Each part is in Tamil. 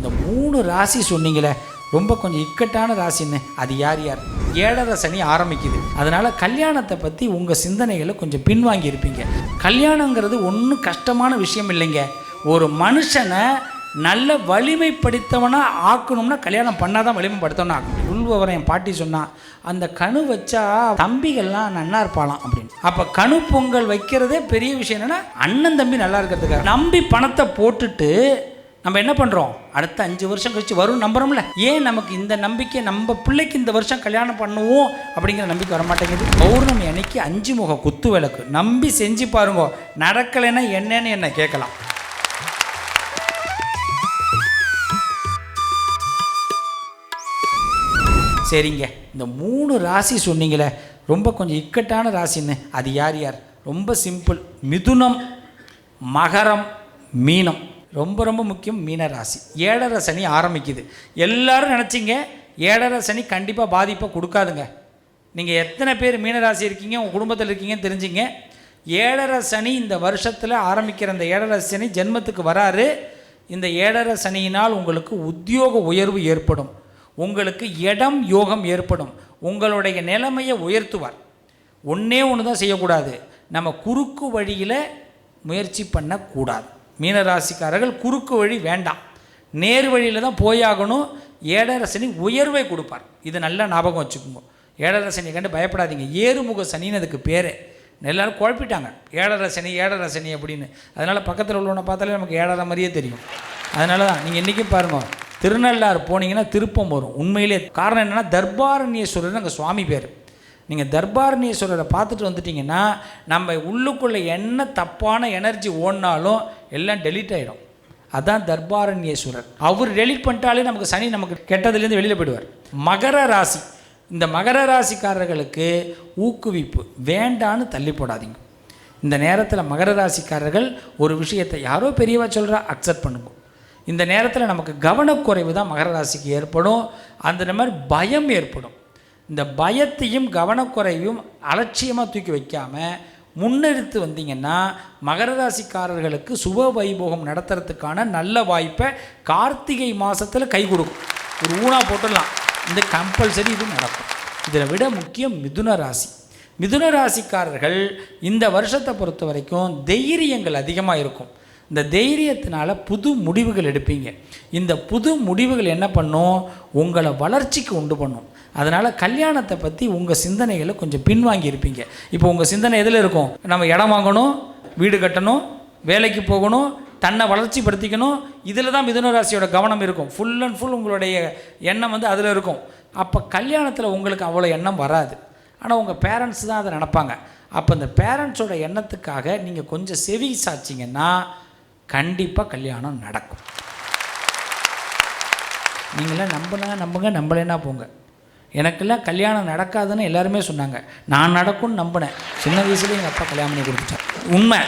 இந்த மூணு ராசி சொன்னீங்களே ரொம்ப கொஞ்சம் இக்கட்டான ராசின்னு. அது யார் யார்? ஏழரை சனி ஆரம்பிக்குது. அதனால் கல்யாணத்தை பற்றி உங்கள் சிந்தனைகளை கொஞ்சம் பின்வாங்கி இருப்பீங்க. கல்யாணங்கிறது ஒன்றும் கஷ்டமான விஷயம் இல்லைங்க. ஒரு மனுஷனை நல்ல வலிமைப்படுத்தவனாக ஆக்கணும்னா கல்யாணம் பண்ணால் தான் வலிமைப்படுத்தவனா ஆக்கணும் உள்வரம் என் பாட்டி சொன்னால் அந்த கணு வச்சா தம்பிகள்லாம் நன்னா இருப்பாளாம் அப்படின்னு. அப்போ கணு பொங்கல் வைக்கிறதே பெரிய விஷயம் என்னென்னா அண்ணன் தம்பி நல்லா இருக்கிறதுக்காக. நம்பி பணத்தை போட்டுட்டு நம்ம என்ன பண்ணுறோம் அடுத்த அஞ்சு வருஷம் கழிச்சு வரும் நம்புறோம்ல. ஏன் நமக்கு இந்த நம்பிக்கை நம்ம பிள்ளைக்கு இந்த வருஷம் கல்யாணம் பண்ணுவோம் அப்படிங்கிற நம்பிக்கை வர மாட்டேங்குது பௌர்ணமி அன்னைக்கு அஞ்சு முக குத்து விளக்கு. நம்பி செஞ்சு பாருங்க. நடக்கலைன்னா என்னன்னு என்ன கேட்கலாம். சரிங்க. இந்த மூணு ராசி சொன்னீங்களே ரொம்ப கொஞ்சம் இக்கட்டான ராசின்னு. அது யார் யார்? ரொம்ப சிம்பிள். மிதுனம் மகரம் மீனம். ரொம்ப ரொம்ப முக்கியம் மீனராசி. ஏழரை சனி ஆரம்பிக்குது. எல்லாரும் நினச்சிங்க ஏழரை சனி கண்டிப்பாக பாதிப்பை கொடுக்காதுங்க. நீங்கள் எத்தனை பேர் மீனராசி இருக்கீங்க உங்கள் குடும்பத்தில் இருக்கீங்கன்னு தெரிஞ்சுங்க. ஏழரை சனி இந்த வருஷத்தில் ஆரம்பிக்கிற அந்த ஏழரை சனி ஜென்மத்துக்கு வராரு. இந்த ஏழரை சனியினால் உங்களுக்கு உத்தியோக உயர்வு ஏற்படும். உங்களுக்கு இடம் யோகம் ஏற்படும். உங்களுடைய நிலைமையை உயர்த்துவார். ஒன்றே ஒன்று தான் செய்யக்கூடாது. நம்ம குறுக்கு வழியில் முயற்சி பண்ணக்கூடாது. மீனராசிக்காரர்கள் குறுக்கு வழி வேண்டாம். நேர் வழியில் தான் போயாகணும். ஏழரை உயர்வை கொடுப்பார். இது நல்லா ஞாபகம் வச்சுக்கோங்க. ஏழரை சனி கண்டு பயப்படாதீங்க. ஏறுமுக சனின்னு அதுக்கு பேர். எல்லாரும் குழப்பிட்டாங்க. ஏழரை சனி ஏழரை சனி அப்படின்னு. அதனால் பக்கத்தில் உள்ளவனை பார்த்தாலே நமக்கு ஏழரை மாதிரியே தெரியும். அதனால தான் நீங்கள் இன்றைக்கும் பாருங்க. திருநள்ளாறு போனீங்கன்னா திருப்பம் வரும். உண்மையிலே காரணம் என்னென்னா தர்பாரண்யேஸ்வரர் அங்கே சுவாமி பேர். நீங்கள் தர்பாரண்யேஸ்வரரை பார்த்துட்டு வந்துட்டிங்கன்னா நம்ம உள்ளுக்குள்ளே என்ன தப்பான எனர்ஜி ஓடினாலும் எல்லாம் டெலீட் ஆகிடும் அதான் தர்பாரண்யேஸ்வரர். அவர் டெலீட் பண்ணிட்டாலே நமக்கு சனி நமக்கு கெட்டதுலேருந்து வெளியில் போயிடுவார். மகர ராசி. இந்த மகர ராசிக்காரர்களுக்கு ஊக்குவிப்பு வேண்டான்னு தள்ளி போடாதீங்க. இந்த நேரத்தில் மகர ராசிக்காரர்கள் ஒரு விஷயத்தை யாரோ பெரியவா சொல்கிறா அக்செப்ட் பண்ணுங்க. இந்த நேரத்தில் நமக்கு கவனக்குறைவு தான் மகர ராசிக்கு ஏற்படும். அந்த மாதிரி பயம் ஏற்படும். இந்த பயத்தையும் கவனக்குறைவையும் அலட்சியமாக தூக்கி வைக்காமல் முன்னெடுத்து வந்தீங்கன்னா மகர ராசிக்காரர்களுக்கு சுப வைபோகம் நடத்துறதுக்கான நல்ல வாய்ப்பை கார்த்திகை மாதத்தில் கை கொடுக்கும். ஒரு ஊனா போட்டுடலாம். இந்த கம்பல்சரி இது நடக்கும். இதில் விட முக்கியம் மிதுன ராசி. மிதுன ராசிக்காரர்கள் இந்த வருஷத்தை பொறுத்த வரைக்கும் தைரியங்கள் அதிகமாக இருக்கும். இந்த தைரியத்தினால புது முடிவுகள் எடுப்பீங்க. இந்த புது முடிவுகள் என்ன பண்ணும்? உங்களை வளர்ச்சிக்கு உண்டு பண்ணும். அதனால் கல்யாணத்தை பற்றி உங்கள் சிந்தனைகளை கொஞ்சம் பின்வாங்கி இருப்பீங்க. இப்போ உங்கள் சிந்தனை எதில் இருக்கும்? நம்ம இடம் வாங்கணும் வீடு கட்டணும் வேலைக்கு போகணும் தன்னை வளர்ச்சிப்படுத்திக்கணும் இதில் தான் மிதுன ராசியோட கவனம் இருக்கும். ஃபுல் அண்ட் ஃபுல் உங்களுடைய எண்ணம் வந்து அதில் இருக்கும். அப்போ கல்யாணத்தில் உங்களுக்கு அவ்வளோ எண்ணம் வராது. ஆனால் உங்கள் பேரண்ட்ஸ் தான் அதை நினப்பாங்க. அப்போ இந்த பேரண்ட்ஸோட எண்ணத்துக்காக நீங்கள் கொஞ்சம் செவி சாச்சிங்கன்னா கண்டிப்பாக கல்யாணம் நடக்கும். நீங்களாம் நம்பினா நம்புங்க நம்பலைன்னா போங்க. எனக்கெல்லாம் கல்யாணம் நடக்காதுன்னு எல்லாருமே சொன்னாங்க. நான் நடக்கும்னு நம்பினேன். சின்ன வயசுல எங்கள் அப்பா கல்யாணம் பண்ணி கொடுத்துட்டார். உண்மை.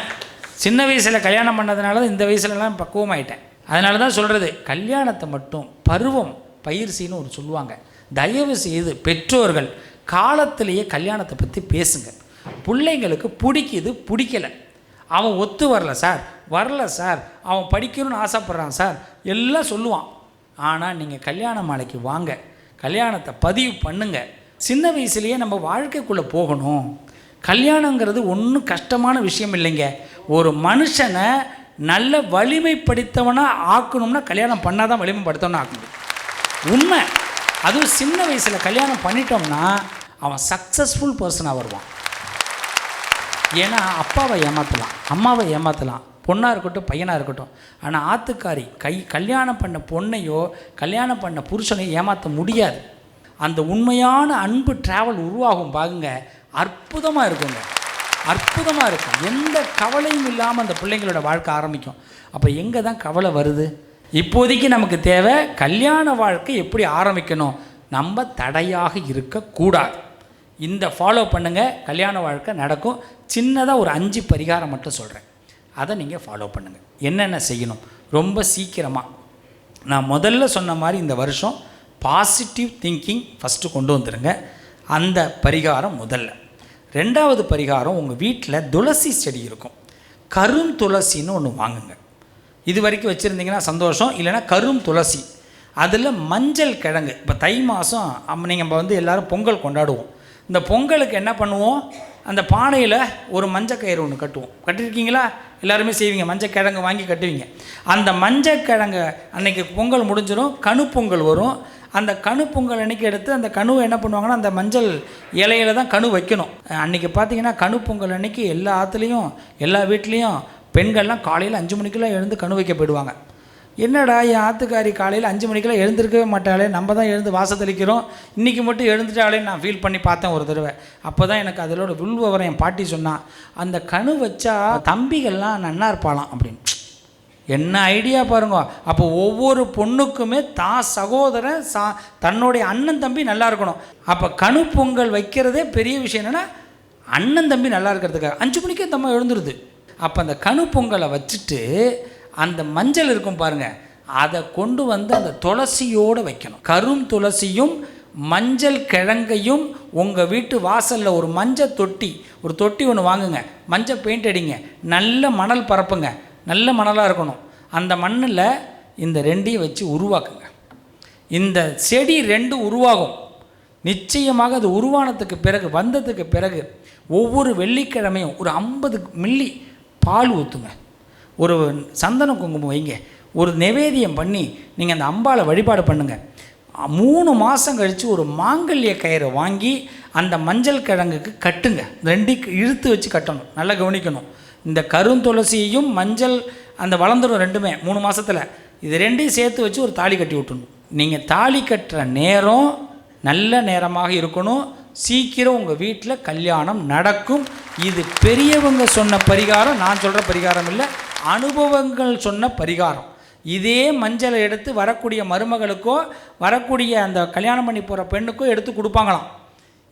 சின்ன வயசில் கல்யாணம் பண்ணதுனால தான் இந்த வயசுலலாம் பக்குவமாயிட்டேன். அதனால தான் சொல்கிறது கல்யாணத்தை மட்டும் பருவம் பயிற்சின்னு ஒரு சொல்லுவாங்க. தயவு செய்து பெற்றோர்கள் காலத்திலேயே கல்யாணத்தை பற்றி பேசுங்க. பிள்ளைங்களுக்கு பிடிக்குது பிடிக்கல. அவன் ஒத்து வரல சார். வரல சார். அவன் படிக்கணும்னு ஆசைப்பட்றான் சார். எல்லாம் சொல்லுவான். ஆனால் நீங்கள் கல்யாண மாலைக்கு வாங்க. கல்யாணத்தை பதிவு பண்ணுங்க. சின்ன வயசுலேயே நம்ம வாழ்க்கைக்குள்ளே போகணும். கல்யாணங்கிறது ஒன்றும் கஷ்டமான விஷயம் இல்லைங்க. ஒரு மனுஷனை நல்ல வலிமைப்படுத்தவனாக ஆக்கணும்னா கல்யாணம் பண்ணால் தான் வலிமைப்படுத்தவனா ஆக்க முடியும். உண்மை. அதுவும் சின்ன வயசில் கல்யாணம் பண்ணிட்டோம்னா அவன் சக்ஸஸ்ஃபுல் பர்சனாக வருவான். ஏன்னா அப்பாவை ஏமாற்றலாம் அம்மாவை ஏமாற்றலாம் பொண்ணாக இருக்கட்டும் பையனாக இருக்கட்டும். ஆனால் ஆத்துக்காரி கை கல்யாணம் பண்ண பொண்ணையோ கல்யாணம் பண்ண புருஷனையோ ஏமாற்ற முடியாது. அந்த உண்மையான அன்பு ட்ராவல் உருவாகும் பாருங்க. அற்புதமாக இருக்குங்க. அற்புதமாக இருக்கும். எந்த கவலையும் இல்லாமல் அந்த பிள்ளைங்களோட வாழ்க்கை ஆரம்பிக்கும். அப்போ எங்கே தான் கவலை வருது? இப்போதைக்கு நமக்கு தேவை கல்யாண வாழ்க்கை எப்படி ஆரம்பிக்கணும்? நம்ம தடையாக இருக்கக்கூடாது. இந்த ஃபாலோ பண்ணுங்கள் கல்யாண வாழ்க்கை நடக்கும். சின்னதாக ஒரு அஞ்சு பரிகாரம் மட்டும் சொல்கிறேன் அதை நீங்கள் ஃபாலோ பண்ணுங்கள் என்னென்ன செய்யணும்? ரொம்ப சீக்கிரமாக நான் முதல்ல சொன்ன மாதிரி இந்த வருஷம் பாசிட்டிவ் திங்கிங் ஃபஸ்ட்டு கொண்டு வந்துடுங்க அந்த பரிகாரம் முதல்ல. ரெண்டாவது பரிகாரம் உங்கள் வீட்டில் துளசி செடி இருக்கும். கரும் துளசின்னு ஒன்று வாங்குங்க. இது வரைக்கும் வச்சுருந்தீங்கன்னா சந்தோஷம். இல்லைன்னா கரும் துளசி. அதில் மஞ்சள் கிழங்கு. இப்போ தை மாதம் நீங்கள் நம்ம வந்து எல்லோரும் பொங்கல் கொண்டாடுவோம். இந்த பொங்கலுக்கு என்ன பண்ணுவோம்? அந்த பானையில் ஒரு மஞ்சக்கயிறு ஒன்று கட்டுவோம். கட்டியிருக்கீங்களா எல்லாருமே செய்வீங்க. மஞ்சள் கிழங்கு வாங்கி கட்டுவீங்க. அந்த மஞ்சக்கிழங்கு அன்னைக்கு பொங்கல் முடிஞ்சிடும் கணு பொங்கல் வரும். அந்த கணு பொங்கல் அன்றைக்கி எடுத்து அந்த கணுவை என்ன பண்ணுவாங்கன்னா அந்த மஞ்சள் இலையில தான் கணு வைக்கணும். அன்றைக்கி பார்த்தீங்கன்னா கணு பொங்கல் அன்னைக்கு எல்லா ஆற்றுலேயும் எல்லா வீட்லேயும் பெண்கள்லாம் காலையில் அஞ்சு மணிக்கெல்லாம் எழுந்து கணு வைக்க போயிடுவாங்க. என்னடா என் ஆத்துக்காரி காலையில் அஞ்சு மணிக்கெல்லாம் எழுந்திருக்கவே மாட்டாளே? நம்ம தான் எழுந்து வாசத்தளிக்கிறோம். இன்றைக்கி மட்டும் எழுந்துட்டாளேன்னு நான் ஃபீல் பண்ணி பார்த்தேன் ஒரு தடவை. அப்போ தான் எனக்கு அதோட உள்வரம் என் பாட்டி சொன்னான் அந்த கணு வச்சா தம்பிகள்லாம் நன்னா இருப்பாளாம் அப்படின்னு. என்ன ஐடியா பாருங்க. அப்போ ஒவ்வொரு பொண்ணுக்குமே தான் சகோதரன் சா தன்னுடைய அண்ணன் தம்பி நல்லா இருக்கணும். அப்போ கணு பொங்கல் வைக்கிறதே பெரிய விஷயம் என்னென்னா அண்ணன் தம்பி நல்லா இருக்கிறதுக்காக. அஞ்சு மணிக்கே தம்ம எழுந்துருது. அப்போ அந்த கணு பொங்கலை வச்சுட்டு அந்த மஞ்சள் இருக்கும் பாருங்க அதை கொண்டு வந்து அந்த துளசியோடு வைக்கணும். கரும் துளசியும் மஞ்சள் கிழங்கையும் உங்கள் வீட்டு வாசலில் ஒரு மஞ்சள் தொட்டி ஒரு தொட்டி ஒன்று வாங்குங்க. மஞ்சள் பெயிண்ட் அடிங்க. நல்ல மணல் பரப்புங்க. நல்ல மணலாக இருக்கணும். அந்த மண்ணில் இந்த ரெண்டையும் வச்சு உருவாக்குங்க. இந்த செடி ரெண்டு உருவாகும். நிச்சயமாக அது உருவானதுக்கு பிறகு வந்ததுக்கு பிறகு ஒவ்வொரு வெள்ளிக்கிழமையும் ஒரு ஐம்பது மில்லி பால் ஊற்றுங்க ஒரு சந்தன குங்குமம் வைங்க. ஒரு நிவேதியம் பண்ணி நீங்கள் அந்த அம்பாவை வழிபாடு பண்ணுங்கள் மூணு மாதம் கழித்து ஒரு மாங்கல்ய கயிறை வாங்கி அந்த மஞ்சள் கிழங்குக்கு கட்டுங்க. ரெண்டி இழுத்து வச்சு கட்டணும். நல்லா கவனிக்கணும். இந்த கருந்துளசியையும் மஞ்சள் அந்த வளர்ந்துடும் ரெண்டுமே மூணு மாதத்தில் இது ரெண்டையும் சேர்த்து வச்சு ஒரு தாலி கட்டி விட்டுணும். நீங்கள் தாலி கட்டுற நேரம் நல்ல நேரமாக இருக்கணும். சீக்கிரம் உங்கள் வீட்டில் கல்யாணம் நடக்கும். இது பெரியவங்க சொன்ன பரிகாரம் நான் சொல்கிற பரிகாரம் இல்லை. அனுபவங்கள் சொன்ன பரிகாரம். இதே மஞ்சளை எடுத்து வரக்கூடிய மருமகளுக்கோ வரக்கூடிய அந்த கல்யாணம் பண்ணி போகிற பெண்ணுக்கோ எடுத்து கொடுப்பாங்களாம்.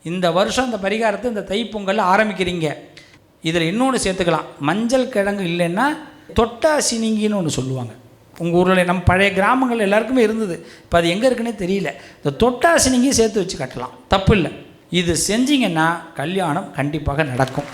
இந்த வருஷம் இந்த பரிகாரத்தை இந்த தைப்பொங்கலில் ஆரம்பிக்கிறீங்க. இதில் இன்னொன்று சேர்த்துக்கலாம். மஞ்சள் கிழங்கு இல்லைன்னா தொட்டாசினிங்கின்னு ஒன்று சொல்லுவாங்க. உங்கள் ஊரில் நம்ம பழைய கிராமங்கள் எல்லாருக்குமே இருந்தது. இப்போ அது எங்கே இருக்குன்னே தெரியல. இந்த தொட்டாசினிங்கையும் சேர்த்து வச்சு கட்டலாம். தப்பு இல்லை. இது செஞ்சீங்கன்னா கல்யாணம் கண்டிப்பாக நடக்கும்.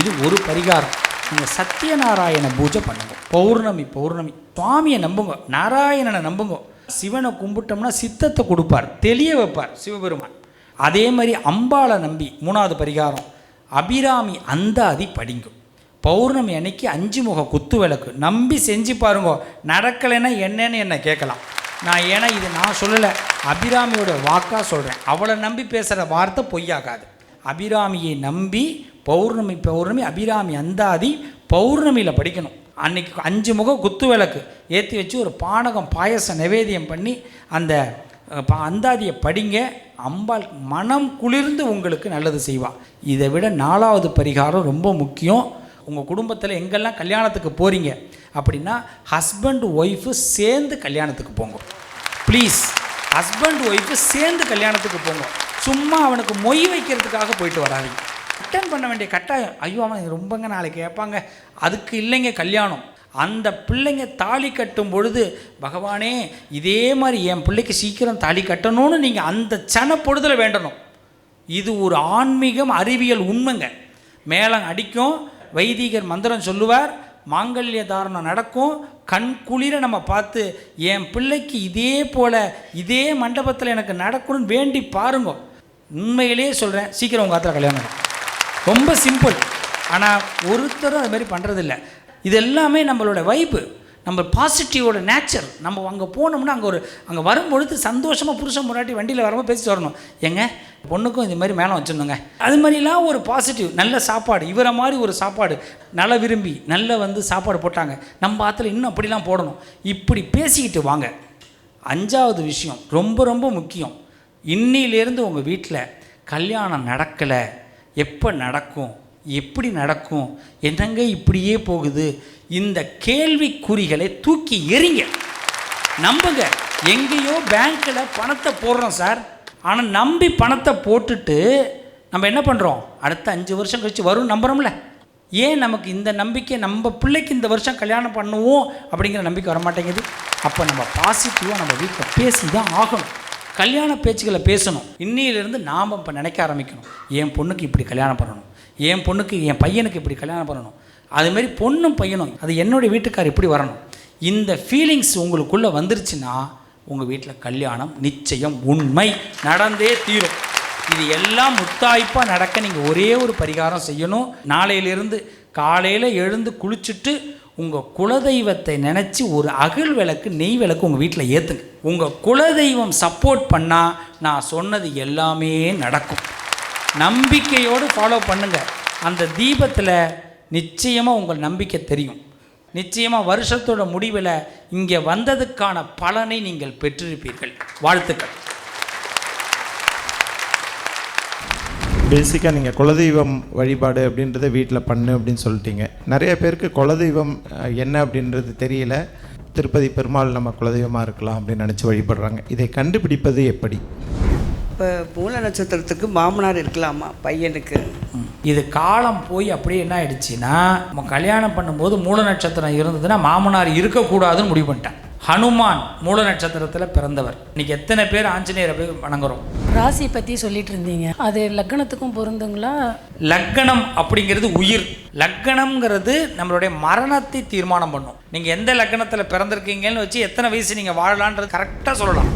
இது ஒரு பரிகாரம். நீங்கள் சத்யநாராயண பூஜை பண்ணுங்க. பௌர்ணமி பௌர்ணமி. சுவாமியை நம்புங்க. நாராயணனை நம்புங்க. சிவனை கும்பிட்டோம்னா சித்தத்தை கொடுப்பார். தெளிய வைப்பார் சிவபெருமான். அதே மாதிரி அம்பாளை நம்பி மூணாவது பரிகாரம். அபிராமி அந்தாதி படிங்கும் பௌர்ணமி அன்னைக்கு அஞ்சு முக குத்து விளக்கு. நம்பி செஞ்சு பாருங்க. நடக்கலைன்னா என்னன்னு என்னை கேட்கலாம். நான் ஏன்னா இது நான் சொல்லலை. அபிராமியோட வாக்காக சொல்கிறேன் அவளை நம்பி பேசுகிற வார்த்தை பொய்யாகாது. அபிராமியை நம்பி பௌர்ணமி பௌர்ணமி அபிராமி அந்தாதி பௌர்ணமியில் படிக்கணும். அன்னைக்கு அஞ்சு முகம் குத்து விளக்கு. ஏற்றி வச்சு ஒரு பானகம் பாயசம் நிவேதியம் பண்ணி அந்த அந்தாதியை படிங்க. அம்பாள் மனம் குளிர்ந்து உங்களுக்கு நல்லது செய்வாள் இதை விட நாலாவது பரிகாரம் ரொம்ப முக்கியம். உங்கள் குடும்பத்தில் எங்கெல்லாம் கல்யாணத்துக்கு போகிறீங்க அப்படின்னா ஹஸ்பண்ட் ஒய்ஃபு சேர்ந்து கல்யாணத்துக்கு போங்க. ப்ளீஸ் ஹஸ்பண்ட் ஒய்ஃபு சேர்ந்து கல்யாணத்துக்கு போங்க. சும்மா அவனுக்கு மொய் வைக்கிறதுக்காக போயிட்டு வராதீங்க. அட்டன் பண்ண வேண்டிய கட்டாயம். ஐயோ அவன் ரொம்பங்க நாளைக்கு கேட்பாங்க. அதுக்கு இல்லைங்க கல்யாணம். அந்த பிள்ளைங்க தாலி கட்டும் பொழுது பகவானே இதே மாதிரி என் பிள்ளைக்கு சீக்கிரம் தாலி கட்டணும்னு நீங்கள் அந்த சன பொழுதில் வேண்டணும். இது ஒரு ஆன்மீகம் அறிவியல் உண்மைங்க. மேளம் அடிக்கும் வைதிகர் மந்திரம் சொல்லுவார் மாங்கல்ய தாரணம் நடக்கும் கண் குளிர நம்ம பார்த்து என் பிள்ளைக்கு இதே போல் இதே மண்டபத்தில் எனக்கு நடக்கணும்னு வேண்டி பாருங்க. உண்மையிலே சொல்கிறேன் சீக்கிரம் உங்கள் ஆத்திர கல்யாணம் ரொம்ப சிம்பிள் ஆனால் ஒருத்தரும் அது மாதிரி பண்ணுறதில்ல இது எல்லாமே நம்மளோட வைப்பு நம்ம பாசிட்டிவோட நேச்சர் நம்ம அங்கே போனோம்னா அங்கே ஒரு அங்கே வரும்பொழுது சந்தோஷமாக புருஷன் முன்னாடி வண்டியில் வரும்போது பேசிட்டு வரணும். ஏங்க பொண்ணுக்கும் இது மாதிரி மேலே வச்சுருந்தோங்க அது மாதிரிலாம் ஒரு பாசிட்டிவ் நல்ல சாப்பாடு. இவரை மாதிரி ஒரு சாப்பாடு. நல்ல விரும்பி நல்ல வந்து சாப்பாடு போட்டாங்க. நம்ம ஆற்றுல இன்னும் அப்படிலாம் போடணும். இப்படி பேசிக்கிட்டு வாங்க. அஞ்சாவது விஷயம் ரொம்ப ரொம்ப முக்கியம். இன்னிலேருந்து உங்கள் வீட்டில் கல்யாணம் நடக்கலை. எப்போ நடக்கும் எப்படி நடக்கும் என்னங்க இப்படியே போகுது இந்த கேள்விக்குறிகளை தூக்கி எறிங்க. நம்புங்க எங்கேயோ பேங்க்கில் பணத்தை போடுறோம் சார் ஆனால் நம்பி பணத்தை போட்டுட்டு நம்ம என்ன பண்ணுறோம் அடுத்த அஞ்சு வருஷம் கழித்து வரும் நம்புகிறோம்ல ஏன் நமக்கு இந்த நம்பிக்கை நம்ம பிள்ளைக்கு இந்த வருஷம் கல்யாணம் பண்ணுவோம் அப்படிங்கிற நம்பிக்கை வர மாட்டேங்குது அப்போ நம்ம பாசிட்டிவாக நம்ம வீட்டில் பேசி தான் ஆகணும். கல்யாண பேச்சுக்களை பேசணும். இன்னிலிருந்து நாம் இப்போ நினைக்க ஆரம்பிக்கணும். என் பொண்ணுக்கு இப்படி கல்யாணம் பண்ணணும். என் பொண்ணுக்கு என் பையனுக்கு இப்படி கல்யாணம் பண்ணணும். அதுமாரி பொண்ணும் பையனும் அது என்னுடைய வீட்டுக்கார் இப்படி வரணும். இந்த ஃபீலிங்ஸ் உங்களுக்குள்ளே வந்துருச்சுன்னா உங்கள் வீட்டில் கல்யாணம் நிச்சயம் உண்மை நடந்தே தீரும். இது எல்லாம் முத்தாய்ப்பாக நடக்க நீங்கள் ஒரே ஒரு பரிகாரம் செய்யணும். நாளையிலிருந்து காலையில் எழுந்து குளிச்சுட்டு உங்கள் குலதெய்வத்தை நினச்சி ஒரு அகல் விளக்கு நெய் விளக்கு உங்கள் வீட்டில் ஏற்றுங்க உங்கள் குலதெய்வம் சப்போர்ட் பண்ணால் நான் சொன்னது எல்லாமே நடக்கும். நம்பிக்கையோடு ஃபாலோ பண்ணுங்கள் அந்த தீபத்தில் நிச்சயமாக உங்கள் நம்பிக்கை தெரியும். நிச்சயமாக வருஷத்தோட முடிவில் இங்கே வந்ததுக்கான பலனை நீங்கள் பெற்றிருப்பீர்கள். வாழ்த்துக்கள். பேசிக்காக நீங்கள் குலதெய்வம் வழிபாடு அப்படின்றத வீட்டில் பண்ணு அப்படின்னு சொல்லிட்டீங்க. நிறைய பேருக்கு குலதெய்வம் என்ன அப்படின்றது தெரியல. திருப்பதி பெருமாள் நம்ம குலதெய்வமாக இருக்கலாம் அப்படின்னு நினச்சி வழிபடுறாங்க. இதை கண்டுபிடிப்பது எப்படி? இப்போ மூல நட்சத்திரத்துக்கு மாமனார் இருக்கலாமா? பையனுக்கு. இது காலம் போய் அப்படியே என்ன ஆயிடுச்சுன்னா நம்ம கல்யாணம் பண்ணும்போது மூல நட்சத்திரம் இருந்ததுன்னா மாமனார் இருக்கக்கூடாதுன்னு முடிவு பண்ணிட்டேன். ஹனுமான் மூல நட்சத்திரத்தில் பிறந்தவர். இன்னைக்கு எத்தனை பேர் ஆஞ்சநேயரை போய் வணங்குறோம்? ராசி பற்றி சொல்லிட்டு இருந்தீங்க. அது லக்னத்துக்கும் பொருந்துங்களா? லக்கணம் அப்படிங்கிறது உயிர். லக்கணம்ங்கிறது நம்மளுடைய மரணத்தை தீர்மானம் பண்ணும். நீங்கள் எந்த லக்கணத்தில் பிறந்திருக்கீங்கன்னு வச்சு எத்தனை வயசு நீங்கள் வாழலான்றது கரெக்டாக சொல்லலாம்.